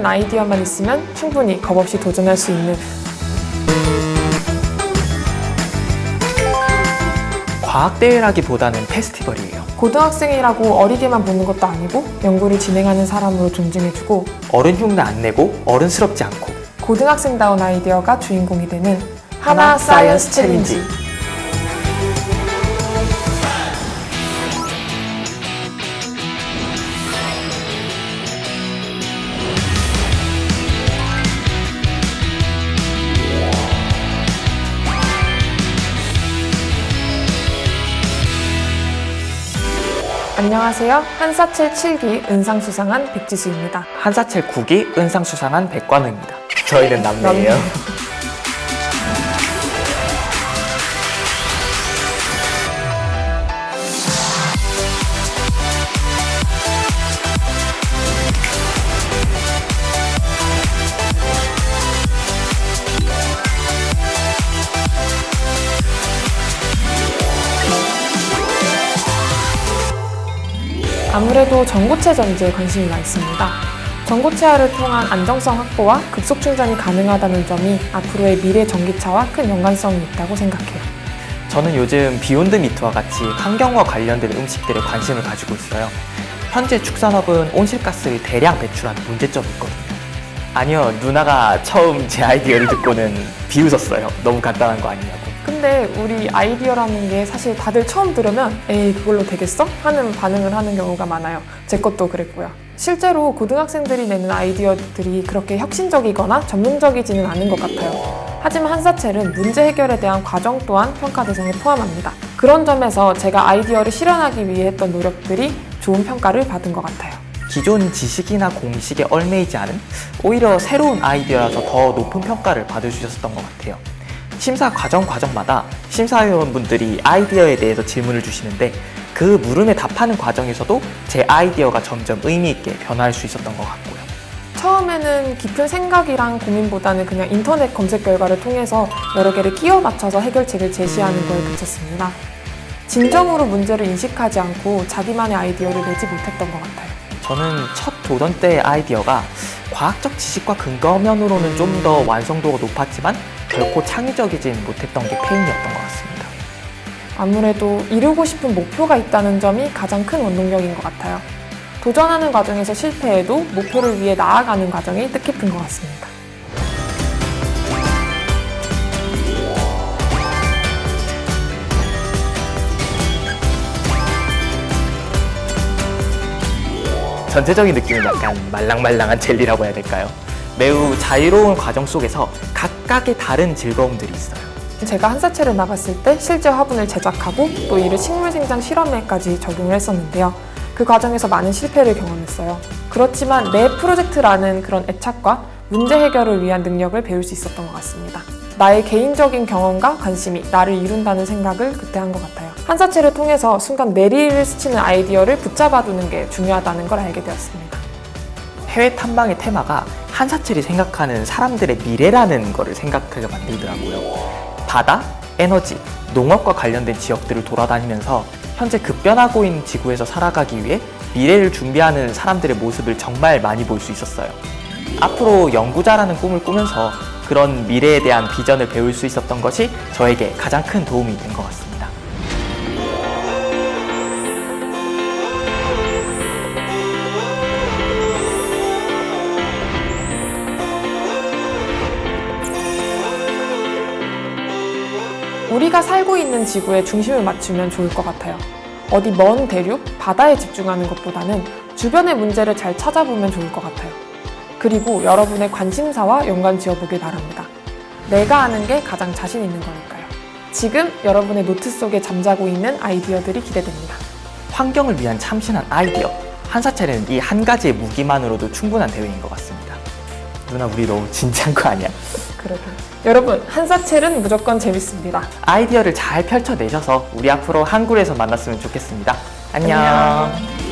있는 아이디어만 있으면 충분히 겁 없이 도전할 수 있는 과학대회라기보다는 페스티벌이에요. 고등학생이라고 어리게만 보는 것도 아니고 연구를 진행하는 사람으로 존중해주고 어른 흉내 안 내고 어른스럽지 않고 고등학생다운 아이디어가 주인공이 되는 하나 사이언스 챌린지. 안녕하세요. 한사칠 7기 은상 수상한 백지수입니다. 한사철 9기 은상 수상한 백관우입니다. 저희는 남매예요. 아무래도 전고체 전지에 관심이 많습니다. 전고체화를 통한 안정성 확보와 급속 충전이 가능하다는 점이 앞으로의 미래 전기차와 큰 연관성이 있다고 생각해요. 저는 요즘 비욘드 미트와 같이 환경과 관련된 음식들에 관심을 가지고 있어요. 현재 축산업은 온실가스를 대량 배출하는 문제점이 있거든요. 아니요, 누나가 처음 제 아이디어를 듣고는 비웃었어요. 너무 간단한 거 아니냐고. 근데 우리 아이디어라는 게 사실 다들 처음 들으면 에이 그걸로 되겠어? 하는 반응을 하는 경우가 많아요. 제 것도 그랬고요. 실제로 고등학생들이 내는 아이디어들이 그렇게 혁신적이거나 전문적이지는 않은 것 같아요. 하지만 한사첼은 문제 해결에 대한 과정 또한 평가 대상에 포함합니다. 그런 점에서 제가 아이디어를 실현하기 위해 했던 노력들이 좋은 평가를 받은 것 같아요. 기존 지식이나 공식에 얽매이지 않은 오히려 새로운 아이디어라서 더 높은 평가를 받으셨었던 것 같아요. 심사 과정 과정마다 심사위원분들이 아이디어에 대해서 질문을 주시는데 그 물음에 답하는 과정에서도 제 아이디어가 점점 의미 있게 변화할 수 있었던 것 같고요. 처음에는 깊은 생각이랑 고민보다는 그냥 인터넷 검색 결과를 통해서 여러 개를 끼워 맞춰서 해결책을 제시하는 거에 그쳤습니다. 진정으로 문제를 인식하지 않고 자기만의 아이디어를 내지 못했던 것 같아요. 저는 첫 도전 때의 아이디어가 과학적 지식과 근거면으로는 좀 더 완성도가 높았지만 결코 창의적이진 못했던 게 페인이었던 것 같습니다. 아무래도 이루고 싶은 목표가 있다는 점이 가장 큰 원동력인 것 같아요. 도전하는 과정에서 실패해도 목표를 위해 나아가는 과정이 뜻깊은 것 같습니다. 전체적인 느낌은 약간 말랑말랑한 젤리라고 해야 될까요? 매우 자유로운 과정 속에서 각각의 다른 즐거움들이 있어요. 제가 한사체를 나갔을 때 실제 화분을 제작하고 또 이를 식물 생장 실험에까지 적용을 했었는데요. 그 과정에서 많은 실패를 경험했어요. 그렇지만 내 프로젝트라는 그런 애착과 문제 해결을 위한 능력을 배울 수 있었던 것 같습니다. 나의 개인적인 경험과 관심이 나를 이룬다는 생각을 그때 한 것 같아요. 한사체를 통해서 순간 내리를 스치는 아이디어를 붙잡아두는 게 중요하다는 걸 알게 되었습니다. 해외 탐방의 테마가 한사철이 생각하는 사람들의 미래라는 거를 생각하게 만들더라고요. 바다, 에너지, 농업과 관련된 지역들을 돌아다니면서 현재 급변하고 있는 지구에서 살아가기 위해 미래를 준비하는 사람들의 모습을 정말 많이 볼 수 있었어요. 앞으로 연구자라는 꿈을 꾸면서 그런 미래에 대한 비전을 배울 수 있었던 것이 저에게 가장 큰 도움이 된 것 같습니다. 우리가 살고 있는 지구에 중심을 맞추면 좋을 것 같아요. 어디 먼 대륙, 바다에 집중하는 것보다는 주변의 문제를 잘 찾아보면 좋을 것 같아요. 그리고 여러분의 관심사와 연관 지어보길 바랍니다. 내가 아는 게 가장 자신 있는 거니까요. 지금 여러분의 노트 속에 잠자고 있는 아이디어들이 기대됩니다. 환경을 위한 참신한 아이디어. 한사체는 이 한 가지의 무기만으로도 충분한 대회인 것 같습니다. 누나 우리 너무 진지한 거 아니야? 그래도 여러분 한사첼은 무조건 재밌습니다. 아이디어를 잘 펼쳐내셔서 우리 앞으로 한굴에서 만났으면 좋겠습니다. 안녕. 안녕.